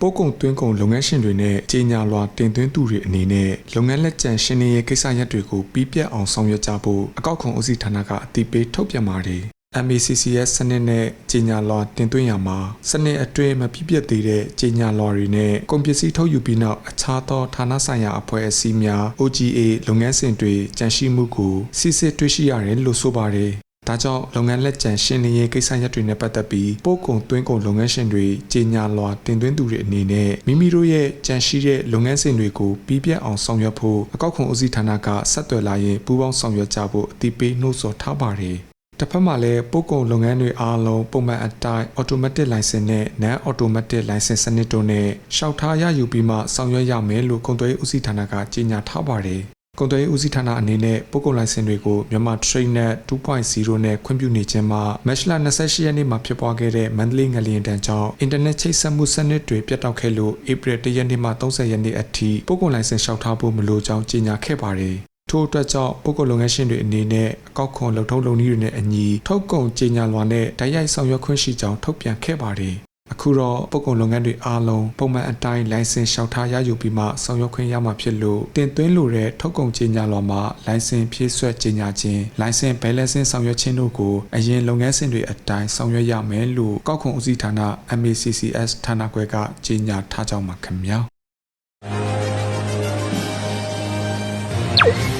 ပိုးကုံသွင်းကုံလုပ်ငန်းရှင်တွေနဲ့ကြေညာလွှာတင်သွင်းသူတွေအနေနဲ့လုပ်ငန်းလက်ကျန်ရှင်းလင်းရေးကိစ္စရပ်တွေကိုပြီးပြတ်အောင်ဆောင်ရွက်ကြဖို့အကောက်ခွန်ဦးစီးဌာနကအတည်ပြုထုတ်ပြန်ပါတယ် MACCS စနစ်နဲ့ကြေညာလွှာတင်သွင်းရမှာစနစ်အတွင်းမပြည့်ပြည့်သေးတဲ့ကြေညာလွှာတွေနဲ့ကုန်ပစ္စည်းထုတ်ယူပြီးနောက်အခြားသောဌာနဆိုင်ရာအဖွဲ့အစည်းများ OGA လုပ်ငန်းစဉ်တွေကြန့်ရှိမှုကိုစစ်စစ်တွေ့ရှိရတယ်လို့ဆိုပါတယ်။ ဒါကြောင့်လုပ်ငန်းလက်ကျန်ရှင်းလင်းရေးကိစ္စရပ်တွေနဲ့ပတ်သက်ပြီးပို့ကုန်သွင်းကုန်လုပ်ငန်းရှင်တွေကြေညာလွှာတင်သွင်းသူတွေအနေနဲ့မိမိတို့ရဲ့ကြန့်ရှိတဲ့လုပ်ငန်းစဉ်တွေကိုပြီးပြတ်အောင်ဆောင်ရွက်ဖို့အကောက်ခွန်ဦးစီးဌာနကဆက်သွယ်လာရင်ပူးပေါင်းဆောင်ရွက်ကြဖို့အတိပေးနှိုးဆော်ထားပါတယ်။တစ်ဖက်မှာလည်းပို့ကုန်လုပ်ငန်းတွေအားလုံးပုံမှန်အတိုင်း automatic license နဲ့ non automatic license စနစ်တို့နဲ့ရှောက်ထားရယူပြီးမှဆောင်ရွက်ရမယ်လို့ကုန်သွယ်ရေးဦးစီးဌာနကကြေညာထားပါတယ်။ ကုန်သွယ်ရေးဦးစီးဌာနအနေနဲ့ပို့ကုန်လိုင်စင်တွေကိုမြန်မာ Trade Net 2.0နဲ့ခွင့်ပြုနေခြင်းမှာ March လ28ရက်နေ့မှာဖြစ်ပွားခဲ့တဲ့မန္တလေးငလျင်တန်းကြောင့်အင်တာနက်ချိတ်ဆက်မှုစနစ်တွေပြတ်တောက်ခဲ့လို့ April 1ရက်နေ့မှ30ရက်နေ့အထိပို့ကုန်လိုင်စင်လျှောက်ထားဖို့မလိုကြောင်းကြေညာခဲ့ပါတယ်။ထို့အတွက်ကြောင့်ပုဂ္ဂိုလ်လုပ်ငန်းရှင်တွေအနေနဲ့အကောက်ခွန်လုံထုံးလုံနည်းတွေနဲ့အညီထုတ်ကုန်ကြေညာလွှာနဲ့တိုက်ရိုက်ဆောင်ရွက်ခွင့်ရှိကြောင်းထုတ်ပြန်ခဲ့ပါတယ်။ အခုတော့ပုဂ္ဂိုလ်လုပ်ငန်းတွေအားလုံးပုံမှန်အတိုင်းလိုင်စင်လျှောက်ထားရယူပြီးမှဆောင်ရွက်ခွင့်ရမှာဖြစ်လို့တင်သွင်းလိုတဲ့ထုတ်ကုန်ကြေညာလော်မှာလိုင်စင်ဖြည့်ဆွက်ကြေညာခြင်းလိုင်စင် balancing ဆောင်ရွက်ခြင်းတို့ကိုအရင်လုပ်ငန်းစဉ်တွေအတိုင်းဆောင်ရွက်ရမယ်လို့ကောက်ခွန်ဦးစီးဌာန MACCS ဌာနခွဲကကြေညာထားကြောင်းပါခင်ဗျာ။